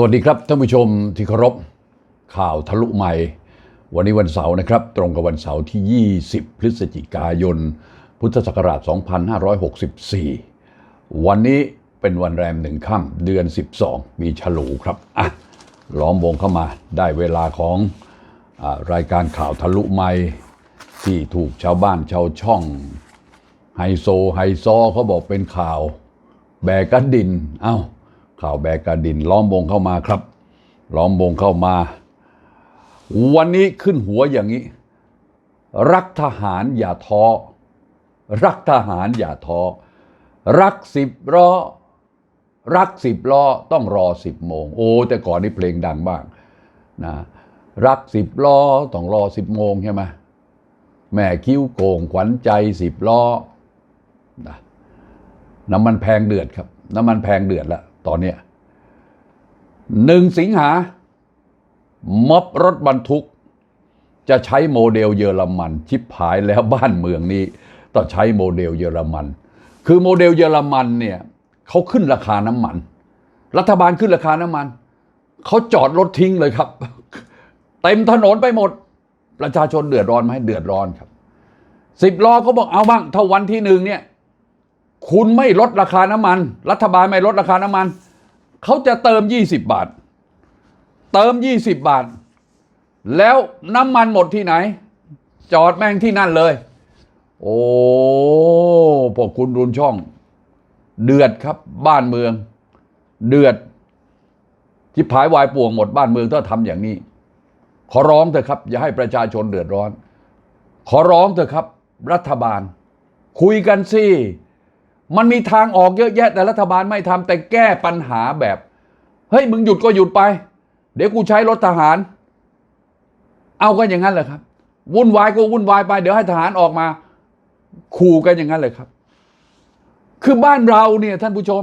สวัสดีครับท่านผู้ชมที่เคารพข่าวทะลุใหม่ วันนี้วันเสาร์นะครับ ตรงกับวันเสาร์ที่ 20 พฤศจิกายน พุทธศักราช 2564 วันนี้เป็นวันแรมหนึ่งค่ำเดือน 12 มีฉลูครับอะล้อมวงเข้ามาได้เวลาของอรายการข่าวทะลุใหม่ ที่ถูกชาวบ้านชาวช่อง ไฮโซไฮซอเขาบอกเป็นข่าวแบกกระดินเอ้า ข่าวแบกกระดินล้อมวงเข้ามาครับ ล้อมวงเข้ามา วันนี้ขึ้นหัวอย่างนี้ รักทหารอย่าท้อรักทหารอย่าท้อรักสิบล้อรักสิบล้อต้องรอสิบโมง โอ้ แต่ก่อนนี่เพลงดังบ้างนะรักสิบล้อต้องรอสิบโมงใช่ไหมแม่คิ้วโกงขวัญใจสิบล้อนะน้ำมันแพงเดือดครับ น้ำมันแพงเดือดแล้ว ตอนเนี้ยหนึ่งสิงหาม็อบรถบรรทุก จะใช้โมเดลเยอรมัน ชิบหายแล้วบ้านเมืองนี้ต้องใช้โมเดลเยอรมัน คือโมเดลเยอรมันเนี่ยเขาขึ้นราคาน้ำมัน รัฐบาลขึ้นราคาน้ำมันเขาจอดรถทิ้งเลยครับ เต็มถนนไปหมด ประชาชนเดือดร้อนไหมเดือดร้อนครับสิบล้อเขาบอกเอาบ้างถ้าวันที่หนึ่งเนี่ย คุณไม่ลดราคาน้ำมัน รัฐบาลไม่ลดราคาน้ำมัน เขาจะเติม 20 บาท เติม 20 บาท แล้วน้ำมันหมดที่ไหน จอดแม่งที่นั่นเลย โอ้พวกคุณรุนช่อง เดือดครับบ้านเมือง เดือดที่ผายวายป่วงหมดบ้านเมืองถ้าทำอย่างนี้ ขอร้องเถอะครับ อย่าให้ประชาชนเดือดร้อน ขอร้องเถอะครับ รัฐบาล คุยกันสิ มันมีทางออกเยอะแยะแต่รัฐบาลไม่ทำแต่แก้ปัญหาแบบ เฮ้ยมึงหยุดก็หยุดไป เดี๋ยวกูใช้รถทหาร เอากันอย่างนั้นเหรอครับ วุ่นวายก็วุ่นวายไป เดี๋ยวให้ทหารออกมา ขู่กันอย่างนั้นเลยครับ คือบ้านเราเนี่ยท่านผู้ชม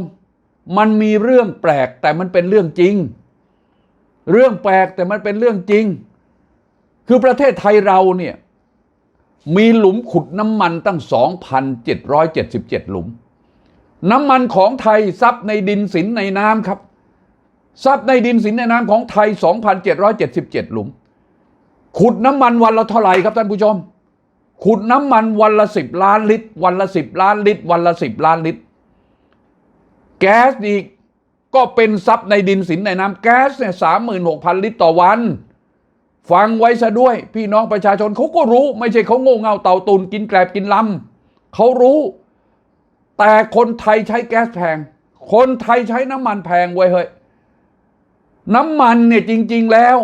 มันมีเรื่องแปลกแต่มันเป็นเรื่องจริง เรื่องแปลกแต่มันเป็นเรื่องจริง คือประเทศไทยเราเนี่ยมีหลุมขุดน้ำมันตั้ง 2,777 หลุม น้ำมันของไทยซับในดินสินในน้ำครับซับในดินสินในน้ำของไทย 2,777 หลุม ขุดน้ำมันวันละเท่าไหร่ครับท่านผู้ชม ขุดน้ำมันวันละ 10 ล้านลิตร วันละ 10 ล้านลิตร วันละ 10 ล้านลิตร แก๊สอีกก็เป็นซับในดินสินในน้ำแก๊สเนี่ย36,000ลิตรต่อวัน ฟังไว้ซะด้วย พี่น้องประชาชนเขาก็รู้ ไม่ใช่เขาโง่เง่าเต่าตุนกินแกลบกินลำเขารู้ แต่คนไทยใช้แก๊สแพง คนไทยใช้น้ำมันแพงไว้ยเฮ้ย น้ำมันเนี่ยจริง ๆแล้ว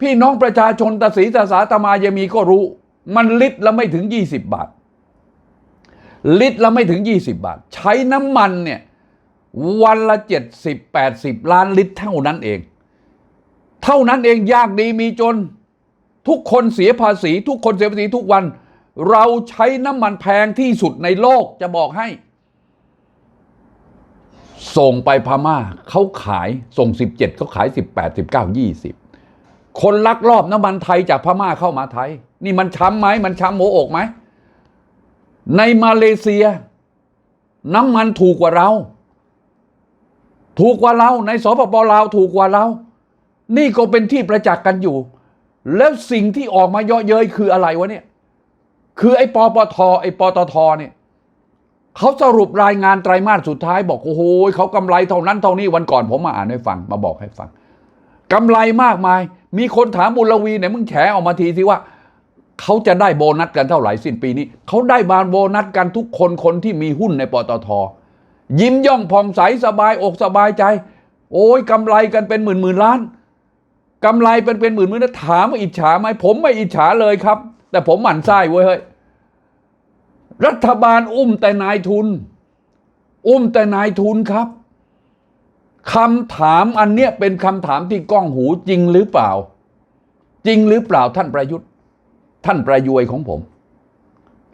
พี่น้องประชาชนตาสีตาสาตามายามีก็รู้ มันลิตรละไม่ถึง 20 บาท ลิตรละไม่ถึง 20 บาท ใช้น้ำมันเนี่ยวันละ 70 80 ล้านลิตรเท่านั้นเอง เท่านั้นเองยากดีมีจน ทุกคนเสียภาษี ทุกคนเสียภาษีทุกวัน เราใช้น้ำมันแพงที่สุดในโลกจะบอกให้ ส่งไปพม่าเขาขายส่ง 17เขาขาย 18 19 20 คนลักลอบน้ำมันไทยจากพม่าเข้ามาไทย นี่มันช้ำไหมมันช้ำหัวอกไหม ในมาเลเซีย น้ำมันถูกกว่าเรา ถูกกว่าเรา ในสปปลาวถูกกว่าเรา นี่ก็เป็นที่ประจักษ์กันอยู่ แล้วสิ่งที่ออกมาเยาะเย้ยคืออะไรวะเนี่ย คือไอ้ปปทไอ้ปตทเนี่ยเขาสรุปรายงานไตรมาสสุดท้ายบอกโอ้โหเขากำไรเท่านั้นเท่านี้วันก่อนผมมาอ่านให้ฟังมาบอกให้ฟังกำไรมากมาย มีคนถามบุญลวีเนี่ยมึงแฉออกมาทีสิว่าเขาจะได้โบนัสกันเท่าไหร่สิ้นปีนี้เขาได้บานโบนัสกันทุกคนคนที่มีหุ้นในปตท ยิ้มย่องผ่องใสสบายอกสบายใจ โอ้ยกำไรกันเป็นหมื่นหมื่นล้านกำไรเป็นเป็นหมื่นหมื่นถามว่าอิจฉาไหมผมไม่อิจฉาเลยครับ แต่ผมหมั่นไส้เว้ยเฮ้ยรัฐบาลอุ้มแต่นายทุน อุ้มแต่นายทุนครับคำถามอันเนี้ยเป็นคำถามที่ก้องหูจริงหรือเปล่า จริงหรือเปล่าท่านประยุทธ์ ท่านประยวยของผม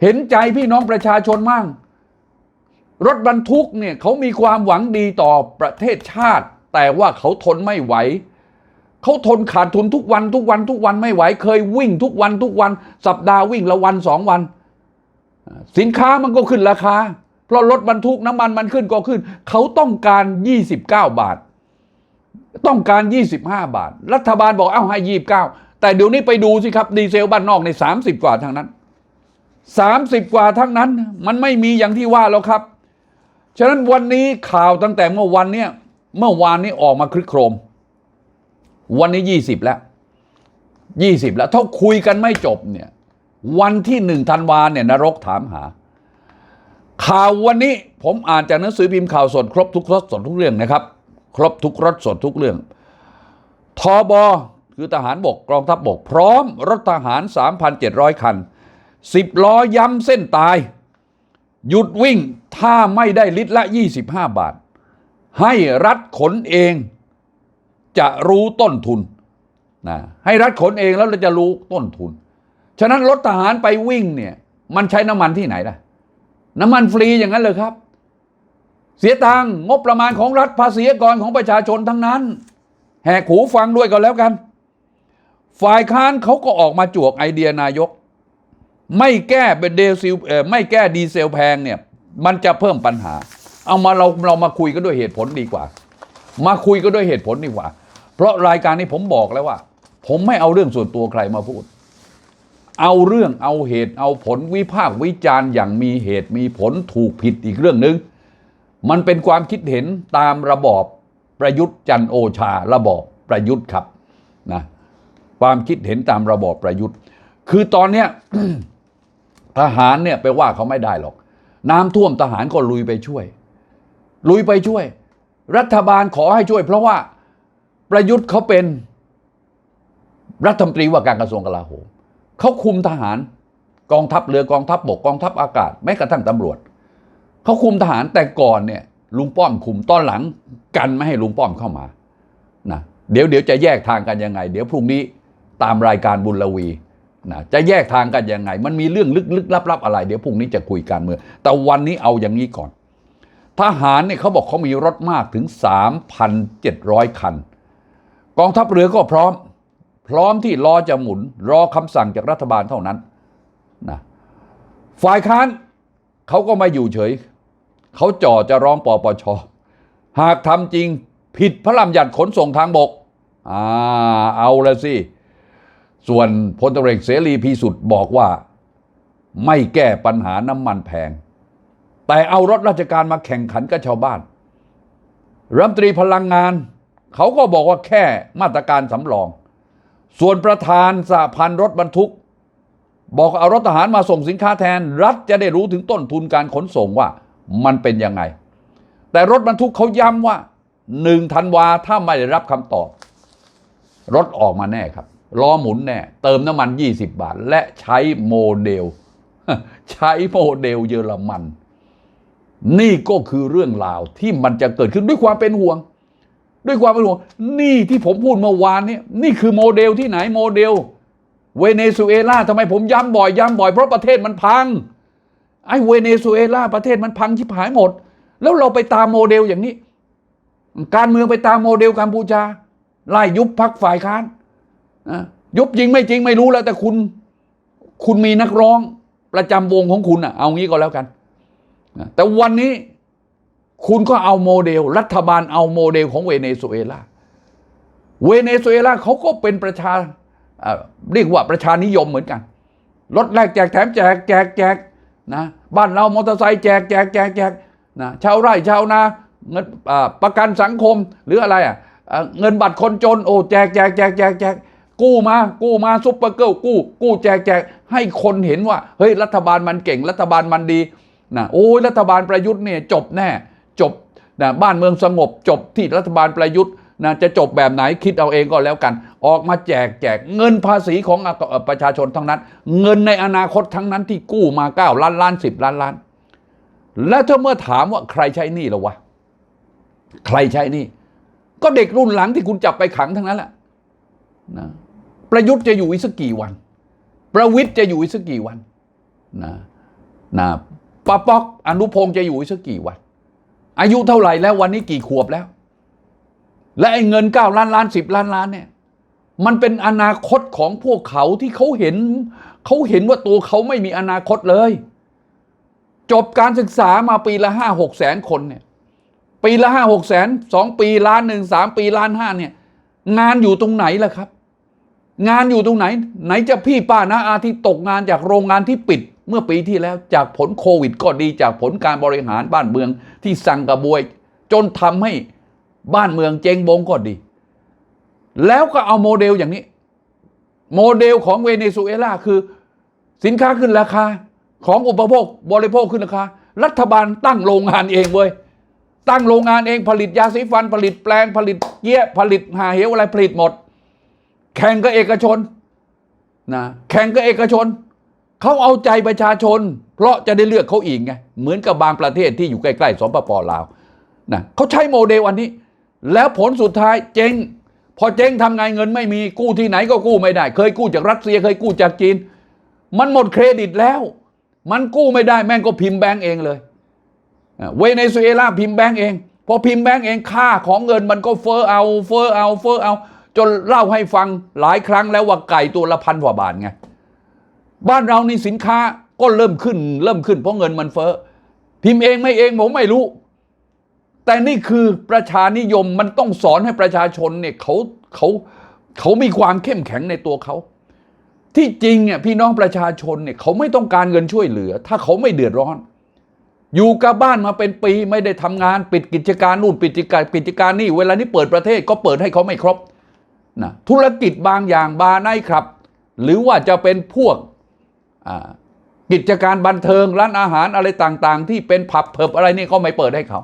เห็นใจพี่น้องประชาชนมั่งรถบรรทุกเนี่ยเขามีความหวังดีต่อประเทศชาติ แต่ว่าเขาทนไม่ไหว เขาทนขาดทุนทุกวันทุกวันทุกวันไม่ไหว เคยวิ่งทุกวันทุกวัน สัปดาห์วิ่งละวันสองวัน สินค้ามันก็ขึ้นราคา เพราะรถบรรทุกน้ำมันมันขึ้นก็ขึ้น เขาต้องการ 29 บาท ต้องการ 25 บาท รัฐบาลบอกเอ้าให้29แต่เดี๋ยวนี้ไปดูสิครับ ดีเซลบ้านนอกใน 30 กว่าทั้งนั้น 30 กว่าทั้งนั้น มันไม่มีอย่างที่ว่าแล้วครับ ฉะนั้นวันนี้ข่าวตั้งแต่เมื่อวันเนี้ยเมื่อวานนี้ออกมาคลึกโครม วันนี้20แล้ว20แล้ว ถ้าคุยกันไม่จบเนี่ย วันที่หนึ่งธันวาเนี่ยนรกถามหา ข่าววันนี้ผมอ่านจากหนังสือพิมพ์ข่าวสด ครบทุกรสสดทุกเรื่องนะครับ ครบทุกรสสดทุกเรื่องทอบอคือทหารบกกองทัพบบกพร้อมรถทหาร 3,700 คัน 10 ล้อย้ำเส้นตาย หยุดวิ่งถ้าไม่ได้ลิตรละ 25 บาท ให้รัฐขนเอง จะรู้ต้นทุนนะให้รัฐขนเองแล้วเราจะรู้ต้นทุน ฉะนั้นรถทหารไปวิ่งเนี่ยมันใช้น้ำมันที่ไหนล่ะ น้ำมันฟรีอย่างนั้นเลยครับ เสียตังงบประมาณของรัฐภาษีกรของประชาชนทั้งนั้น แหกหูฟังด้วยก็แล้วกัน ฝ่ายค้านเขาก็ออกมาจวกไอเดียนายก ไม่แก้เป็นเดซิลไม่แก้ดีเซลแพงเนี่ยมันจะเพิ่มปัญหา เอามาเราเรามาคุยกันด้วยเหตุผลดีกว่า มาคุยกันด้วยเหตุผลดีกว่า เพราะรายการนี้ผมบอกแล้วว่า ผมไม่เอาเรื่องส่วนตัวใครมาพูด เอาเรื่องเอาเหตุเอาผลวิพากษ์วิจารณ์อย่างมีเหตุมีผลถูกผิดอีกเรื่องหนึ่งมันเป็นความคิดเห็นตามระบอบประยุทธ์จันโอชา ระบอบประยุทธ์ครับนะความคิดเห็นตามระบอบประยุทธ์ คือตอนเนี้ยทหารเนี่ยไปว่าเขาไม่ได้หรอก น้ำท่วมทหารก็ลุยไปช่วย ลุยไปช่วย รัฐบาลขอให้ช่วย เพราะว่าประยุทธ์เขาเป็นรัฐมนตรีว่าการกระทรวงกลาโหมเขาคุมทหารกองทัพเรือกองทัพบกกองทัพอากาศแม้กระทั่งตำรวจเขาคุมทหารแต่ก่อนเนี่ยลุงป้อมคุมตอนหลังกันไม่ให้ลุงป้อมเข้ามานะเดี๋ยวเดี๋ยวจะแยกทางกันยังไง เดี๋ยวพรุ่งนี้ตามรายการบุญลวีนะจะแยกทางกันยังไง มันมีเรื่องลึกๆลับๆอะไร เดี๋ยวพรุ่งนี้จะคุยการเมืองแต่วันนี้เอาอย่างนี้ก่อน ทหารเนี่ยเขาบอกเขามีรถมากถึง 3,700 คัน กองทัพเรือก็พร้อม พร้อมที่รอจะหมุน รอคำสั่งจากรัฐบาลเท่านั้นนะฝ่ายค้านเขาก็ไม่อยู่เฉย เขาจ่อจะร้องปปช หากทำจริงผิดพระราชบัญญัติขนส่งทางบกอ่าเอาละสิ ส่วนพลตรวจเอกเสรีพิสุทธิ์บอกว่า ไม่แก้ปัญหาน้ำมันแพง แต่เอารถราชการมาแข่งขันกับชาวบ้านรัฐมนตรีพลังงาน เขาก็บอกว่าแค่มาตรการสำรอง ส่วนประธานสหพันธ์รถบรรทุก บอกเอารถทหารมาส่งสินค้าแทน รัฐจะได้รู้ถึงต้นทุนการขนส่งว่ามันเป็นยังไง แต่รถบรรทุกเขาย้ำว่าหนึ่งธันวาถ้าไม่ได้รับคำตอบ รถออกมาแน่ครับล้อหมุนแน่เติมน้ำมัน 20 บาท และใช้โมเดล ใช้โมเดลเยอรมัน นี่ก็คือเรื่องราวที่มันจะเกิดขึ้นด้วยความเป็นห่วง ด้วยความเป็นห่วง นี่ที่ผมพูดเมื่อวานนี้นี่คือโมเดลที่ไหนโมเดล เวเนซุเอลาทำไมผมย้ำบ่อยย้ำบ่อยเพราะประเทศมันพังไอ้เวเนซุเอลาประเทศมันพังชิบหายหมด แล้วเราไปตามโมเดลอย่างนี้ การเมืองไปตามโมเดลกัมพูชาไล่ยุบพักฝ่ายค้านยุบจริงไม่จริงไม่รู้แล้วแต่คุณ คุณมีนักร้องประจำวงของคุณอะ เอางี้ก็แล้วกัน แต่วันนี้คุณก็เอาโมเดล รัฐบาลเอาโมเดลของเวเนซุเอลา เวเนซุเอลาเขาก็เป็นประชาเอ่อเรียกว่าประชานิยมเหมือนกันรถแรกแจกแถมแจกแจกแจกนะบ้านเรามอเตอร์ไซค์แจกแจกแจกแจกนะชาวไร่ชาวนาเงินประกันสังคมหรืออะไรอะเอ่อเงินบัตรคนจนโอ้แจกแจกแจกแจกแจกกู้มากู้มาซุปเปอร์เกิลกู้กู้แจกแจกให้คนเห็นว่าเฮ้ยรัฐบาลมันเก่งรัฐบาลมันดี นะโอ้ยรัฐบาลประยุทธ์เนี่ยจบแน่จบนะบ้านเมืองสงบจบที่รัฐบาลประยุทธ์นะจะจบแบบไหนคิดเอาเองก็แล้วกัน ออกมาแจกแจกเงินภาษีของประชาชนทั้งนั้น เงินในอนาคตทั้งนั้นที่กู้มา 9 ล้านล้าน 10 ล้านล้าน แล้วถ้าเมื่อถามว่าใครใช้หนี้แล้วะ ใครใช้หนี้ก็เด็กรุ่นหลังที่คุณจับไปขังทั้งนั้นแหละนะประยุทธ์จะอยู่อีกสักกี่วัน ประวิทย์จะอยู่อีกสักกี่วันนะนะ ปะป๊อกอนุพงศ์จะอยู่อีกสักกี่วัน อายุเท่าไหร่แล้ววันนี้กี่ขวบแล้ว และไอ้เงินเก้าล้านล้านสิบล้านล้านเนี่ยมันเป็นอนาคตของพวกเขาที่เขาเห็นเขาเห็นว่าตัวเขาไม่มีอนาคตเลย จบการศึกษามาปีละห้าหกแสนคนเนี่ยปีละห้าหกแสนสองปีล้านหนึ่งสามปีล้านห้าเนี่ยงานอยู่ตรงไหนล่ะครับ งานอยู่ตรงไหน ไหนจะพี่ป้านะอาที่ตกงานจากโรงงานที่ปิด เมื่อปีที่แล้วจากผลโควิดก็ดีจากผลการบริหารบ้านเมืองที่สั่งกระบวย จนทำให้บ้านเมืองเจงบงก็ดี แล้วก็เอาโมเดลอย่างนี้ โมเดลของเวเนซุเอลาคือ สินค้าขึ้นราคาของอุปโภคบริโภคขึ้นราคา รัฐบาลตั้งโรงงานเองเว้ยตั้งโรงงานเองผลิตยาสีฟัน ผลิตแปลงผลิตเกี้ยผลิตหาเหวอะไรผลิตหมด แข่งกับเอกชนนะแข่งกับเอกชน เขาเอาใจประชาชน เพราะจะได้เลือกเขาอีกไงเหมือนกับบางประเทศที่อยู่ใกล้ๆสปปลาวนะเขาใช้โมเดลอันนี้ แล้วผลสุดท้ายเจ๊งพอเจ๊งทำไงเงินไม่มีกู้ที่ไหนก็กู้ไม่ได้ เคยกู้จากรัสเซียเคยกู้จากจีน มันหมดเครดิตแล้ว มันกู้ไม่ได้แม่งก็พิมพ์แบงก์เองเลยเวเนซุเอลาพิมพ์แบงก์เองพอพิมพ์แบงก์เองค่าของเงินมันก็เฟอ้อเอาเฟอ้อเอาเฟอ้อเอา จนเล่าให้ฟังหลายครั้งแล้วว่าไก่ตัวละพันกว่าบาทไง บ้านเรานี่สินค้าก็เริ่มขึ้น เริ่มขึ้นเพราะเงินมันเฟ้อพิมพ์เองไม่เองผมไม่รู้ แต่นี่คือประชานิยมมันต้องสอนให้ประชาชนเนี่ยเขาเขาเขามีความเข้มแข็งในตัวเขา ที่จริงเนี่ยพี่น้องประชาชนเนี่ยเขาไม่ต้องการเงินช่วยเหลือ ถ้าเขาไม่เดือดร้อน อยู่กับบ้านมาเป็นปีไม่ได้ทำงานปิดกิจการนู่นปิดกิจการปิดกิจการนี่เวลานี้เปิดประเทศก็เปิดให้เขาไม่ครบนะธุรกิจบางอย่างบาร์ไนท์ครับ หรือว่าจะเป็นพวก กิจการบันเทิงร้านอาหารอะไรต่างๆ ที่เป็นผับเพิบอะไรนี่ก็ไม่เปิดให้เขา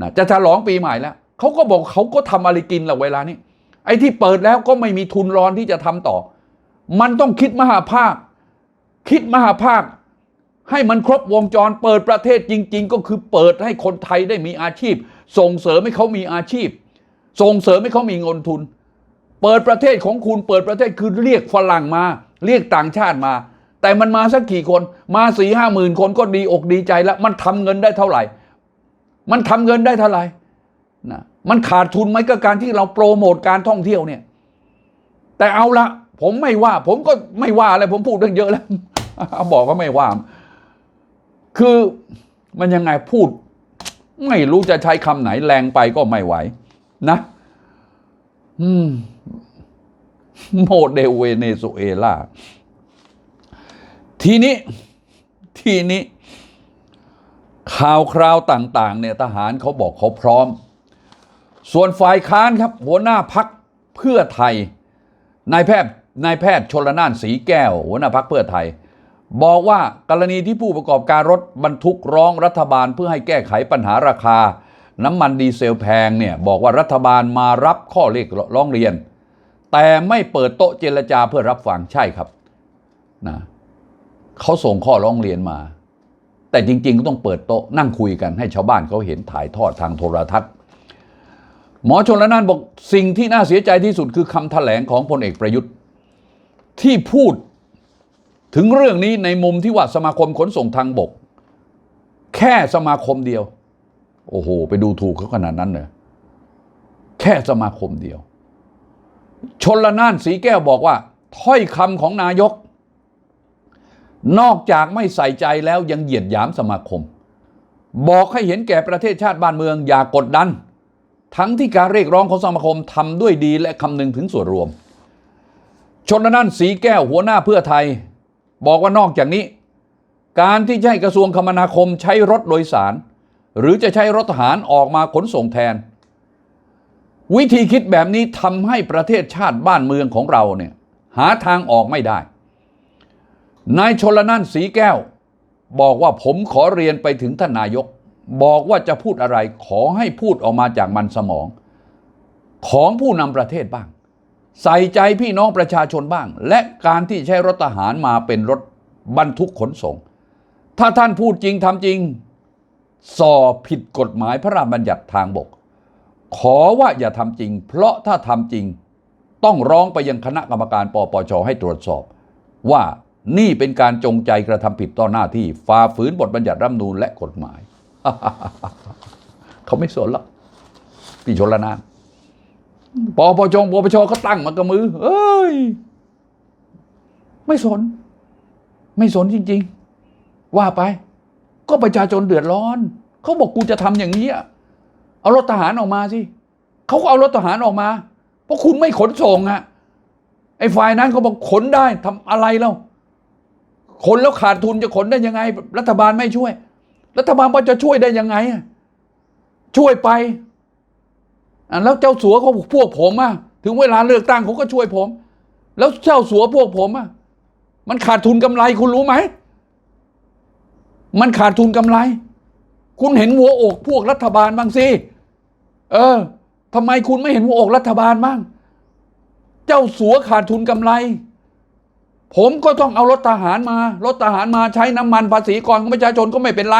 นะจะฉลองปีใหม่แล้วเขาก็บอกเขาก็ทำอะไรกินหละเวลานี้ไอ้ที่เปิดแล้วก็ไม่มีทุนรอนที่จะทำต่อ มันต้องคิดมหาภาค คิดมหาภาค ให้มันครบวงจรเปิดประเทศจริง ๆ ก็คือเปิดให้คนไทยได้มีอาชีพ ส่งเสริมให้เขามีอาชีพ ส่งเสริมให้เขามีเงินทุน เปิดประเทศของคุณเปิดประเทศคือเรียกฝรั่งมา เรียกต่างชาติมา แต่มันมาสักกี่คนมาสี่ห้าหมื่นคนก็ดีอกดีใจแล้ว มันทำเงินได้เท่าไหร่ มันทำเงินได้เท่าไหร่นะมันขาดทุนไหมกับการที่เราโปรโมทการท่องเที่ยวเนี่ย แต่เอาละผมไม่ว่า ผมก็ไม่ว่าอะไรผมพูดเรื่องเยอะแล้วเอาบอกว่าไม่ว่า คือมันยังไงพูด ไม่รู้จะใช้คำไหนแรงไปก็ไม่ไหว นะ อืม โมเดลเวเนซุเอลา ทีนี้ทีนี้ข่าวคราวต่างๆเนี่ยทหารเขาบอกเขาพร้อม ส่วนฝ่ายค้านครับ หัวหน้าพักเพื่อไทยนายแพทย์นายแพทย์ชนละนานสีแก้ว หัวหน้าพักเพื่อไทย บอกว่ากรณีที่ผู้ประกอบการรถบรรทุกร้องรัฐบาลเพื่อให้แก้ไขปัญหาราคา น้ำมันดีเซลแพงเนี่ยบอกว่ารัฐบาลมารับข้อเรียกร้องเรียน แต่ไม่เปิดโต๊ะเจรจาเพื่อรับฟังใช่ครับนะ เขาส่งข้อร้องเรียนมา แต่จริง ๆ ก็ต้องเปิดโต๊ะนั่งคุยกันให้ชาวบ้านเขาเห็นถ่ายทอดทางโทรทัศน์ หมอชนละนานบอกสิ่งที่น่าเสียใจที่สุดคือคำแถลงของพลเอกประยุทธ์ ที่พูดถึงเรื่องนี้ในมุมที่ว่าสมาคมขนส่งทางบก แค่สมาคมเดียว โอ้โห ไปดูถูกเขาขนาดนั้นเลยแค่สมาคมเดียว ชนละนานสีแก้วบอกว่า ถ้อยคำของนายก นอกจากไม่ใส่ใจแล้วยังเหยียดหยามสมาคม บอกให้เห็นแก่ประเทศชาติบ้านเมืองอย่ากกดดัน ทั้งที่การเรียกร้องของสมาคมทำด้วยดีและคำนึงถึงส่วนรวม ชนนั่นสีแก้วหัวหน้าเพื่อไทย บอกว่านอกจากนี้ การที่ให้กระทรวงคมนาคมใช้รถโดยสาร หรือจะใช้รถทหารออกมาขนส่งแทน วิธีคิดแบบนี้ทำให้ประเทศชาติบ้านเมืองของเราเนี่ยหาทางออกไม่ได้ นายชนละนั่นสีแก้ว บอกว่าผมขอเรียนไปถึงท่านนายก บอกว่าจะพูดอะไรขอให้พูดออกมาจากมันสมอง ของผู้นำประเทศบ้าง ใส่ใจพี่น้องประชาชนบ้าง และการที่ใช้รถทหารมาเป็นรถบรรทุกขนส่ง ถ้าท่านพูดจริงทำจริงสอผิดกฎหมายพระราชบัญญัติทางบก ขอว่าอย่าทำจริง เพราะถ้าทำจริง ต้องร้องไปยังคณะกรรมการปปชให้ตรวจสอบว่า นี่เป็นการจงใจกระทำผิดต่อหน้าที่ฝ่าฝืนบทบัญญัติรัฐธรรมนูญและกฎหมาย เขาไม่สนหรอกพี่ชนละนานปปชปปชเขาตั้งมากระมือ เอ้ย ไม่สน ไม่สนจริง ๆ ว่าไป ก็ประชาชนเดือดร้อน เขาบอกกูจะทำอย่างนี้เอารถทหารออกมาสิเขาก็เอารถทหารออกมา เพราะคุณไม่ขนส่งอะไอ้ฝ่ายนั้นเขาบอกขนได้ทำอะไรแล้ว ขนแล้วขาดทุนจะขนได้ยังไง รัฐบาลไม่ช่วย รัฐบาลว่าจะช่วยได้ยังไง ช่วยไปอแล้วเจ้าสัวเขาพวกผมอะถึงเวลาเลือกตั้งเขาก็ช่วยผม แล้วเจ้าสัวพวกผมอะมันขาดทุนกำไรคุณรู้ไหม มันขาดทุนกำไร คุณเห็นหัวอกพวกรัฐบาลบ้างสิเออทำไมคุณไม่เห็นหัวอกรัฐบาลบ้าง เจ้าสัวขาดทุนกำไร ผมก็ต้องเอารถทหารมารถทหารมาใช้น้ำมันภาษีก่อนของประชาชนก็ไม่เป็นไร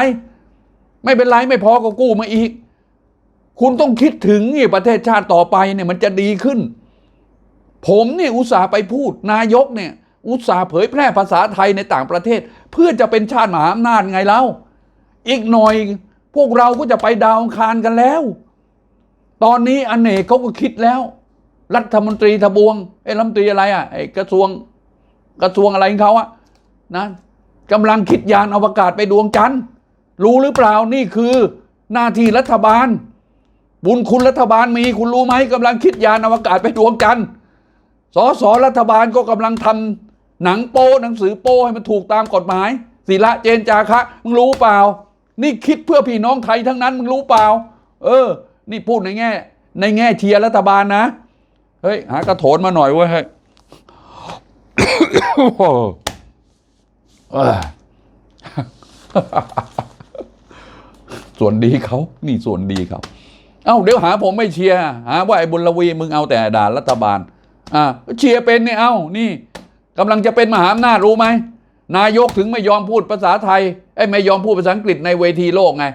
ไม่เป็นไรไม่พอก็กู้มาอีก คุณต้องคิดถึงนี่ประเทศชาติต่อไปเนี่ยมันจะดีขึ้น ผมเนี่ยอุตส่าห์ไปพูดนายกเนี่ยอุตส่าห์เผยแพร่ภาษาไทยในต่างประเทศ เพื่อจะเป็นชาติมหาอำนาจไงเล่าอีกหน่อยพวกเราก็จะไปดาวอังคารกันแล้ว ตอนนี้อเนกเขาก็คิดแล้ว รัฐมนตรีทบวงไอ้รัฐมนตรีอะไรอะไอ้กระทรวง กระทรวงอะไรของเขาอะนะกำลังคิดยานอวกาศไปดวงจันทร์รู้หรือเปล่านี่คือหน้าที่รัฐบาล บุญคุณรัฐบาลมีคุณรู้ไหมกำลังคิดยานอวกาศไปดวงจันทร์สสรัฐบาลก็กำลังทำหนังโป้หนังสือโป้ให้มันถูกตามกฎหมายศิระเจนจาคะมึงรู้เปล่า นี่คิดเพื่อพี่น้องไทยทั้งนั้นมึงรู้เปล่า เออ นี่พูดในแง่ ในแง่เชียร์รัฐบาลนะ เฮ้ย หากระโถนมาหน่อยเว้ยเฮ้ย ส่วนดีเขา นี่ส่วนดีเขา เอ้า เดี๋ยวหาผมไม่เชียร์ หาว่าไอ้บุญลวีมึงเอาแต่ด่ารัฐบาล อ่า เชียร์เป็นเนี่ยเอ้า นี่กำลังจะเป็นมหาอำนาจรู้ไหม นายกถึงไม่ยอมพูดภาษาไทย ไอ้ไม่ยอมพูดภาษาอังกฤษในเวทีโลกไง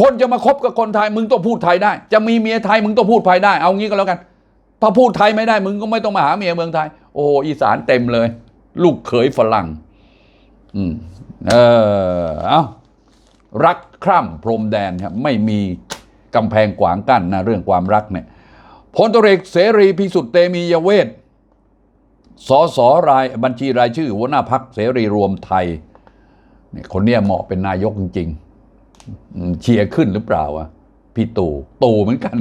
คนจะมาคบกับคนไทย มึงต้องพูดไทยได้ จะมีเมียไทยมึงต้องพูดไทยได้ เอางี้ก็แล้วกัน ถ้าพูดไทยไม่ได้มึงก็ไม่ต้องมาหาเมียเมืองไทย โอ้โหอีสานเต็มเลย ลูกเขยฝรั่ง อืมเออเอารักคร่ำพรมแดนครับไม่มีกำแพงขวางกั้นนะเรื่องความรักเนี่ยพลตเรีเสรีพิสุทธิ์เตมียเวทสสรายบัญชีรายชื่อ หัวหน้าพักเสรีรวมไทยเนี่ยคนเนี้ยเหมาะเป็นนายกจริงๆเชียร์ขึ้นหรือเปล่าวะพี่ตู่ตู่เหมือนกัน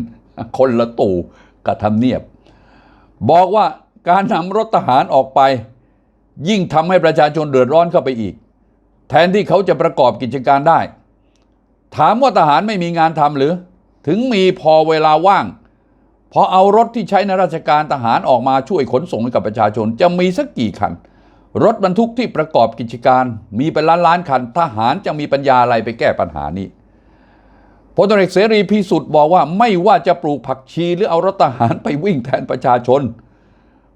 คนละตู่ กับทำเนียบ บอกว่าการนำรถทหารออกไป ยิ่งทำให้ประชาชนเดือดร้อนเข้าไปอีก แทนที่เขาจะประกอบกิจการได้ ถามว่าทหารไม่มีงานทำหรือ ถึงมีพอเวลาว่าง พอเอารถที่ใช้ในราชการทหารออกมาช่วยขนส่งให้กับประชาชน จะมีสักกี่คัน รถบรรทุกที่ประกอบกิจการ มีเป็นล้านล้านคัน ทหารจะมีปัญญาอะไรไปแก้ปัญหานี้ พลตำรวจเอกเสรีพิสุทธิ์บอกว่าไม่ว่าจะปลูกผักชีหรือเอารถทหารไปวิ่งแทนประชาชน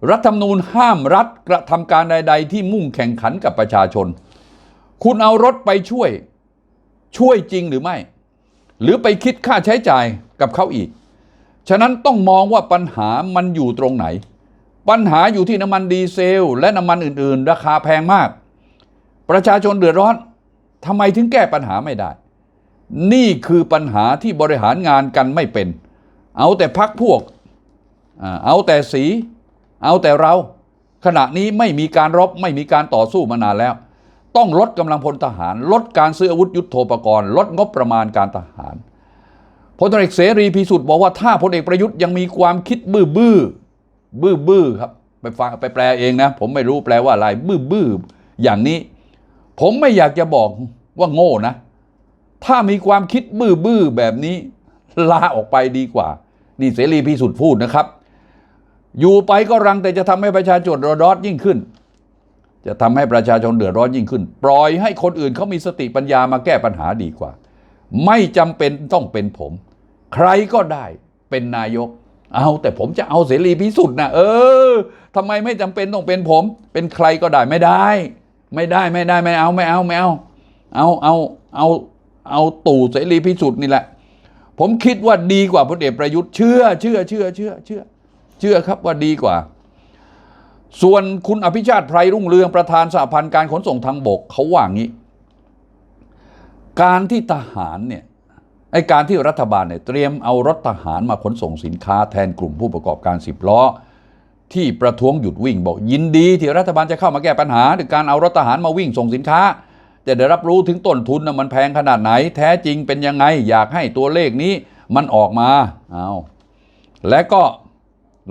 รัฐธรรมนูญห้ามรัฐกระทำการใด ๆ ที่มุ่งแข่งขันกับประชาชน คุณเอารถไปช่วยช่วยจริงหรือไม่ หรือไปคิดค่าใช้จ่ายกับเขาอีก ฉะนั้นต้องมองว่าปัญหามันอยู่ตรงไหน ปัญหาอยู่ที่น้ำมันดีเซล และน้ำมันอื่น ๆ ราคาแพงมาก ประชาชนเดือดร้อนทำไมถึงแก้ปัญหาไม่ได้ นี่คือปัญหาที่บริหารงานกันไม่เป็น เอาแต่พักพวก เอาแต่สี เอาแต่เรา ขณะนี้ไม่มีการรบไม่มีการต่อสู้มานานแล้ว ต้องลดกำลังพลทหาร ลดการซื้ออาวุธยุโทโธปกรณ์ ลดงบประมาณการทหารพลตรวจเอกเสรีพิสุทธิ์บอกว่าถ้าพลเอกประยุทธ์ยังมีความคิดบื้อบื้อบื้อบื้อครับไปฟังไปแปลเองนะ ผมไม่รู้แปลว่าอะไรบื้อบื้ออย่างนี้ ผมไม่อยากจะบอกว่าโง่นะ ถ้ามีความคิดบื้อบื้อแบบนี้ลาออกไปดีกว่า นี่เสรีพิสุทธิ์พูดนะครับ อยู่ไปก็รังแต่จะทำให้ประชาชนเดือดร้อนยิ่งขึ้น จะทำให้ประชาชนเดือดร้อนยิ่งขึ้น ปล่อยให้คนอื่นเขามีสติปัญญามาแก้ปัญหาดีกว่า ไม่จำเป็นต้องเป็นผม ใครก็ได้เป็นนายก เอาแต่ผมจะเอาเสรีพิสุทธิ์นะเออทำไมไม่จำเป็นต้องเป็นผม เป็นใครก็ได้ไม่ได้ ไม่ได้ไม่ได้ไม่เอาไม่เอาไม่เอา เอาเอาเอา เอาตู่เสรีพิสุทธิ์นี่แหละ ผมคิดว่าดีกว่าพลเอกประยุทธ์เชื่อเชื่อเชื่อเชื่อเชื่อเชื่อครับว่าดีกว่า ส่วนคุณอภิชาติไพรรุ่งเรืองประธานสหพันธ์การขนส่งทางบกเขาว่างี้ การที่ทหารเนี่ยไอการที่รัฐบาลเนี่ยเตรียมเอารถทหารมาขนส่งสินค้าแทนกลุ่มผู้ประกอบการสิบล้อที่ประท้วงหยุดวิ่งบอกยินดีที่รัฐบาลจะเข้ามาแก้ปัญหาด้วยการเอารถทหารมาวิ่งส่งสินค้า จะได้รับรู้ถึงต้นทุนนะมันแพงขนาดไหน แท้จริงเป็นยังไง อยากให้ตัวเลขนี้มันออกมาเอาและก็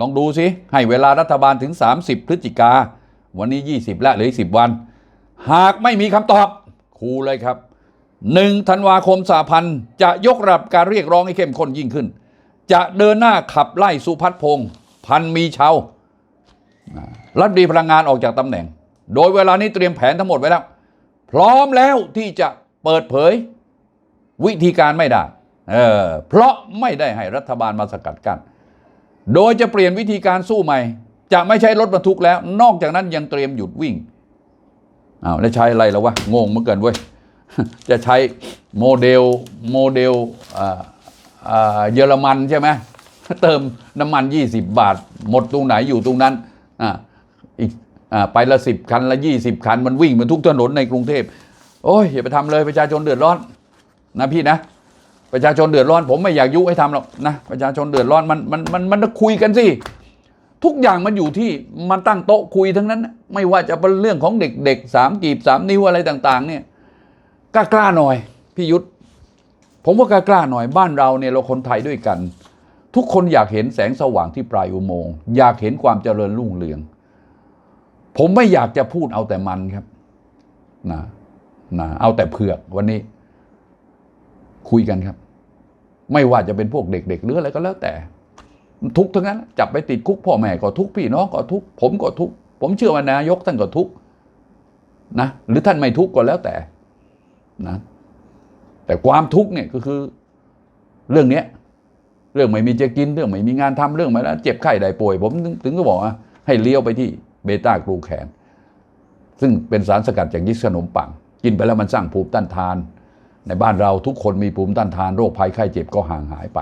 ลองดูสิ ให้เวลารัฐบาลถึง 30 พฤศจิกา วันนี้ 20 แล้วเหลืออีก10 วัน หากไม่มีคำตอบครูเลยครับ 1 ธันวาคมสาพันธ์จะยกระดับการเรียกร้องให้เข้มข้นยิ่งขึ้น จะเดินหน้าขับไล่สุพัฒพงศ์พันมีเชารัฐมนตรีพลังงานออกจากตำแหน่ง โดยเวลานี้เตรียมแผนทั้งหมดไว้แล้ว พร้อมแล้วที่จะเปิดเผยวิธีการไม่ได้เออเพราะไม่ได้ให้รัฐบาลมาสกัดกั้นโดยจะเปลี่ยนวิธีการสู้ใหม่ จะไม่ใช้รถบรรทุกแล้ว นอกจากนั้นยังเตรียมหยุดวิ่งอ้าวแล้วใช้อะไรแล้ววะงงเหมือนกันเว้ยจะใช้โมเดลโมเดลเยอรมันใช่ไหมเติมน้ำมัน 20 บาท หมดตรงไหนอยู่ตรงนั้นอ่าอีก ไปละสิบคันละ20คันมันวิ่งมันทุกถนนในกรุงเทพโอ้ยอย่าไปทำเลยประชาชนเดือดร้อนนะพี่นะ ประชาชนเดือดร้อน ผมไม่อยากยุให้ทำหรอกนะประชาชนเดือดร้อนมันมันมันมันคุยกันสิทุกอย่างมันอยู่ที่มันตั้งโต๊ะคุยทั้งนั้น ไม่ว่าจะเป็นเรื่องของเด็กๆสามกีบสามนิ้วอะไรต่าง ๆ เนี่ยกล้ากล้าหน่อยพี่ยุทธผมว่ากล้ากล้าหน่อยบ้านเราเนี่ยเราคนไทยด้วยกัน ทุกคนอยากเห็นแสงสว่างที่ปลายอุโมงค์อยากเห็นความเจริญรุ่งเรือง ผมไม่อยากจะพูดเอาแต่มันครับนะนะเอาแต่เผือกวันนี้ คุยกันครับ ไม่ว่าจะเป็นพวกเด็ก ๆ หรืออะไรก็แล้วแต่ ทุกทั้งนั้น จับไปติดคุกพ่อแม่ก็ทุกพี่น้องก็ทุกผมก็ทุกผมเชื่อว่านายกท่านก็ทุกนะหรือท่านไม่ทุกก็แล้วแต่นะแต่ความทุกข์เนี่ยก็คือเรื่องเนี้ยเรื่องไม่มีจะกินเรื่องไม่มีงานทำเรื่องไม่แล้วเจ็บไข้ได้ป่วย ผมถึงก็บอกว่าให้เลี้ยวไปที่ เบต้ากรูแคนซึ่งเป็นสารสกัดจากยีสขนมปัง กินไปแล้วมันสร้างภูมิต้านทาน ในบ้านเราทุกคนมีภูมิต้านทานโรคภัยไข้เจ็บก็ห่างหายไป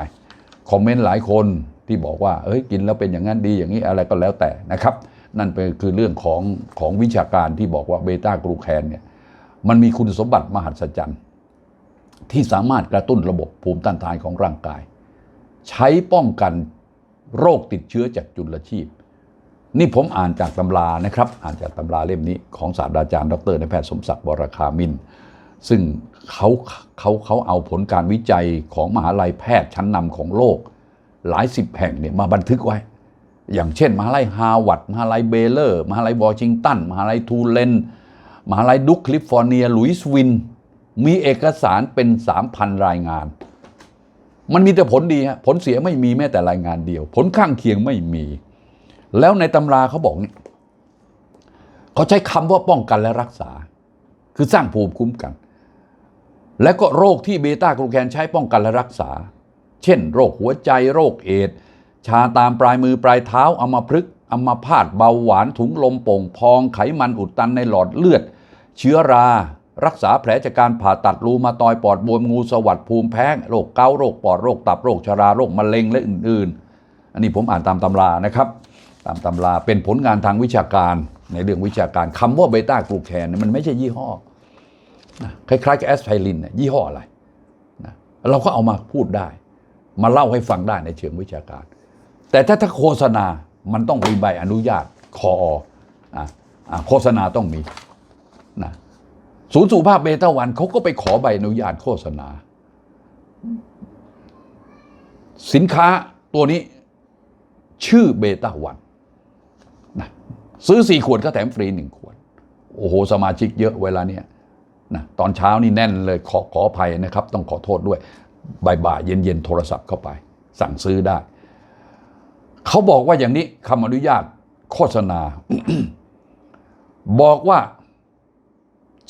คอมเมนต์หลายคนที่บอกว่าเอ้ยกินแล้วเป็นอย่างนั้นดีอย่างนี้อะไรก็แล้วแต่นะครับ นั่นเป็นคือเรื่องของของวิชาการที่บอกว่าเบต้ากรูแคนเนี่ยมันมีคุณสมบัติมหัศจรรย์ที่สามารถกระตุ้นระบบภูมิต้านทานของร่างกาย ใช้ป้องกันโรคติดเชื้อจากจุลชีพ นี่ผมอ่านจากตำรานะครับ อ่านจากตำราเล่มนี้ของศาสตราจารย์ ดรนายแพทย์สมศักดิ์วรคามิน ซึ่งเขาเขาเขาเอาผลการวิจัยของมหาลัยแพทย์ชั้นนำของโลก หลายสิบแห่งเนี่ยมาบันทึกไว้ อย่างเช่น มหาลัยฮาวาดมหาลัยเบเลอร์ มหาลัยวอชิงตัน มหาลัยทูเลน มหาลัยดุคลิฟอร์เนีย ลุยส์วิน มีเอกสารเป็น 3,000 รายงาน มันมีแต่ผลดีฮะ ผลเสียไม่มีแม้แต่รายงานเดียว ผลข้างเคียงไม่มี แล้วในตำราเขาบอกนี่เขาใช้คำว่าป้องกันและรักษา คือสร้างภูมิคุ้มกัน และก็โรคที่เบต้ากลูแคนใช้ป้องกันและรักษา เช่น โรคหัวใจโรคเอดชาตามปลายมือปลายเท้าอัมาพฤกษ์อัมาพาตเบาหวานถุงลมโป่งพองไขมันอุดตันในหลอดเลือด เชื้อรารักษาแผลจากการผ่าตัดรูมาตอยปอดบวมงูสวัสดภูมิแพ้โรคเกาต์โรคปอดโรคตับโรคชราโรคมะเร็งและอื่น ๆ อันนี้ผมอ่านตามตำรานะครับ ตามตำราเป็นผลงานทางวิชาการในเรื่องวิชาการคำว่าเบต้ากลูแคนเนี่มันไม่ใช่ยี่ห้อคล้ายๆกับแอสไพรินยี่ห้ออะไรนะเราก็เอามาพูดได้ มาเล่าให้ฟังได้ในเชิงวิชาการ แต่ถ้าถ้าโฆษณามันต้องมีใบอนุญาตคออะอะโฆษณาต้องมีนะศูนย์สุภาพเบต้าวันเขาก็ไปขอใบอนุญาตโฆษณา สินค้าตัวนี้ชื่อเบต้าวัน ซื้อสี่ขวดก็แถมฟรีหนึ่งขวด โอ้โห สมาชิกเยอะเวลาเนี้ยนะตอนเช้านี่แน่นเลยขอขออภัยนะครับ ต้องขอโทษด้วยบ่ายๆเย็นๆ โทรศัพท์เข้าไป สั่งซื้อได้ เขาบอกว่าอย่างนี้คำอนุญาตโฆษณา บอกว่า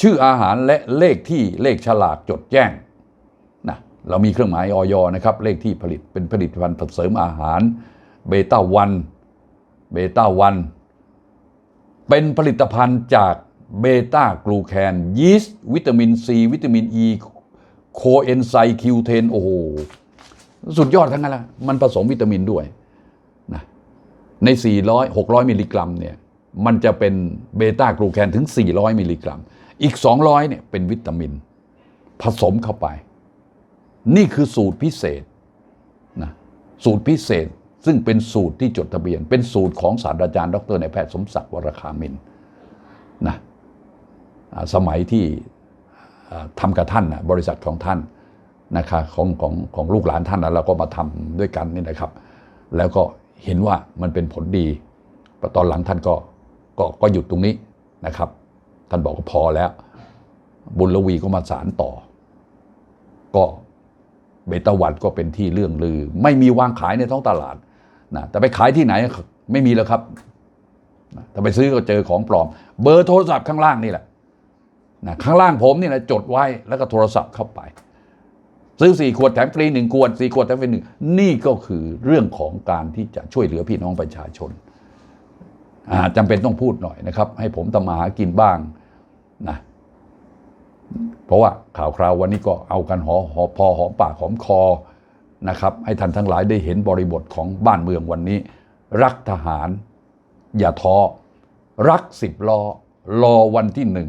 ชื่ออาหารและเลขที่เลขฉลากจดแจ้งนะเรามีเครื่องหมายออยนะครับ เลขที่ผลิตเป็นผลิตภัณฑ์เสริมอาหารเบต้าวันเบต้าวัน เป็นผลิตภัณฑ์จากเบต้ากลูแคนยีสต์วิตามินซีวิตามินอีโคเอนไซคิวเทนโอ้โห สุดยอดทั้งนั้นแหละมันผสมวิตามินด้วยนะใน 400 600 มิลลิกรัมเนี่ยมันจะเป็นเบต้ากลูแคนถึง 400 มิลลิกรัม อีก 200เนี่ยเป็นวิตามิน ผสมเข้าไป นี่คือสูตรพิเศษนะสูตรพิเศษ ซึ่งเป็นสูตรที่จดทะเบียน เป็นสูตรของศาสตราจารย์ ดรนายแพทย์สมศักดิ์วรคามินนะสมัยที่ทำกับท่านนะบริษัทของท่านนะครับของของของลูกหลานท่านนะเราก็มาทำด้วยกันนี่นะครับ แล้วก็เห็นว่ามันเป็นผลดีตอนหลังท่านก็ก็ก็หยุดตรงนี้นะครับ ท่านบอกว่าพอแล้ว บุญลวีก็มาสารต่อ ก็เบตาวันก็เป็นที่เรื่องลือ ไม่มีวางขายในท้องตลาด นะแต่ไปขายที่ไหนไม่มีแล้วครับนะถ้าไปซื้อก็เจอของปลอม เบอร์โทรศัพท์ข้างล่างนี่แหละนะข้างล่างผมนี่นะจดไว้แล้วก็โทรศัพท์เข้าไป ซื้อสี่ขวดแถมฟรีหนึ่งขวดสี่ขวดแถมฟรีหนึ่งนี่ก็คือเรื่องของการที่จะช่วยเหลือพี่น้องประชาชนอาจำเป็นต้องพูดหน่อยนะครับ ให้ผมทำมาหากินบ้างนะเพราะว่าข่าวคราววันนี้ก็เอากันหอหอพอหอมปากหอมคอ นะครับให้ท่านทั้งหลายได้เห็นบริบทของบ้านเมืองวันนี้ รักทหาร อย่าท้อรักสิบลอรอวันที่หนึ่ง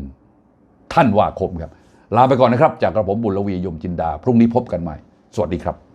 ท่านว่าคมครับ ลาไปก่อนนะครับ จากกระผมบุญลวียมจินดา พรุ่งนี้พบกันใหม่ สวัสดีครับ